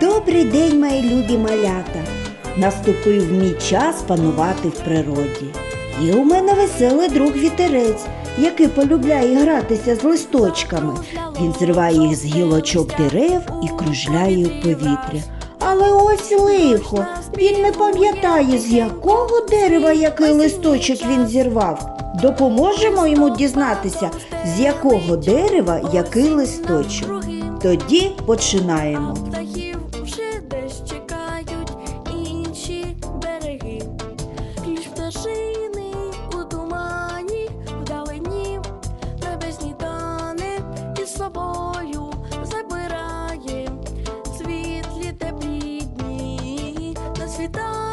Добрий день, мої любі малята! Наступив мій час панувати в природі. Є у мене веселий друг вітерець, який полюбляє гратися з листочками. Він зриває їх з гілочок дерев і кружляє у повітря. Але ось лихо, він не пам'ятає, з якого дерева який листочок він зірвав. Допоможемо йому дізнатися, з якого дерева який листочок. Тоді починаємо. Птахів вже десь чекають інші береги. Крізь пташини у тумані, вдалині, небесні тане із собою забирає світлі та бідні на світах.